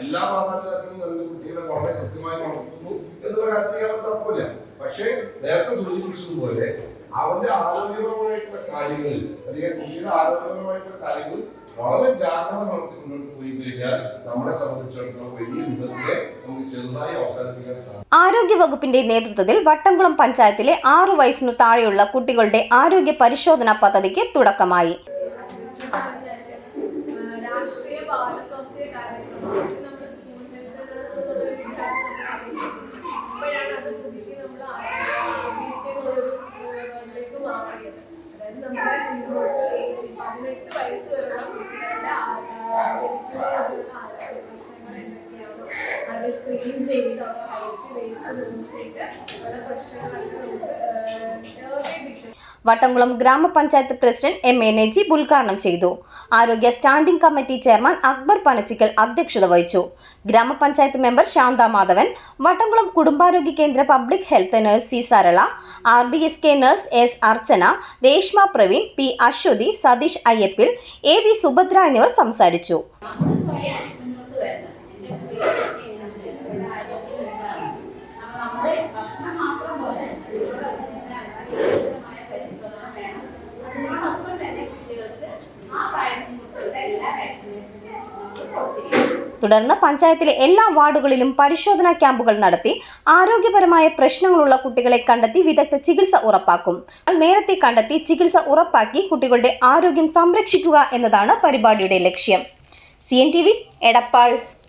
എല്ലാ മാതാപിതാക്കളും നൽകുന്ന കുട്ടികളെ വളരെ കൃത്യമായി വളർത്തുന്നു എന്ന് പറയാൻ യാതൊരു തർക്കമില്ല പക്ഷേ നേരത്തെ സൂചിപ്പിച്ചതുപോലെ അവന്റെ ആരോഗ്യപരമായിട്ടുള്ള കാര്യങ്ങളിൽ അല്ലെങ്കിൽ കുട്ടിയുടെ ആരോഗ്യപരമായിട്ടുള്ള കാര്യങ്ങൾ വളരെ ജാഗ്രത നടത്തി മുന്നോട്ട് പോയി കഴിഞ്ഞാൽ നമ്മളെ സംബന്ധിച്ചിടത്തോളം വലിയ വിധത്തിലെ നമുക്ക് ചെറുതായി അവസാനിപ്പിക്കാൻ സാധിക്കും. ആരോഗ്യ വകുപ്പിന്റെ നേതൃത്വത്തിൽ വട്ടംകുളം പഞ്ചായത്തിലെ ആറു വയസ്സിനു താഴെയുള്ള കുട്ടികളുടെ ആരോഗ്യ പരിശോധനാ പദ്ധതിക്ക് തുടക്കമായി. രാഷ്ട്രീയ ബാലസ്വാസ്ഥ്യ കാര്യങ്ങളും പതിനെട്ട് വയസ്സ് വരെയുള്ള കുട്ടികളുടെ പ്രശ്നങ്ങൾ എന്തൊക്കെയാണോ അത് സ്ക്രീൻ ചെയ്ത് അവരുടെ ഹൈറ്റ് വെയിറ്റ് നോക്കിയിട്ട് അവരുടെ പ്രശ്നങ്ങളൊക്കെ നമുക്ക് സർവേ കിട്ടും വട്ടംകുളം ഗ്രാമപഞ്ചായത്ത് പ്രസിഡന്റ് എം എ നജീബ് ഉദ്ഘാടനം ചെയ്തു. ആരോഗ്യ standing committee chairman Akbar Panachikkal അധ്യക്ഷത വഹിച്ചു. ഗ്രാമപഞ്ചായത്ത് മെമ്പർ ശാന്ത മാധവൻ വട്ടംകുളം കുടുംബാരോഗ്യ കേന്ദ്ര public health nurse C Sarala R B S K nurse S Archana Reshma Praveen P Aswathy Satheesh Ayyappil A V Subhadra എന്നിവർ സംസാരിച്ചു. തുടർന്ന് പഞ്ചായത്തിലെ എല്ലാ വാർഡുകളിലും പരിശോധനാ ക്യാമ്പുകൾ നടത്തി ആരോഗ്യപരമായ പ്രശ്നങ്ങളുള്ള കുട്ടികളെ കണ്ടെത്തി വിദഗ്ധ ചികിത്സ ഉറപ്പാക്കും. നേരത്തെ കണ്ടെത്തി ചികിത്സ ഉറപ്പാക്കി കുട്ടികളുടെ ആരോഗ്യം സംരക്ഷിക്കുക എന്നതാണ് പരിപാടിയുടെ ലക്ഷ്യം. C N T V Edappal.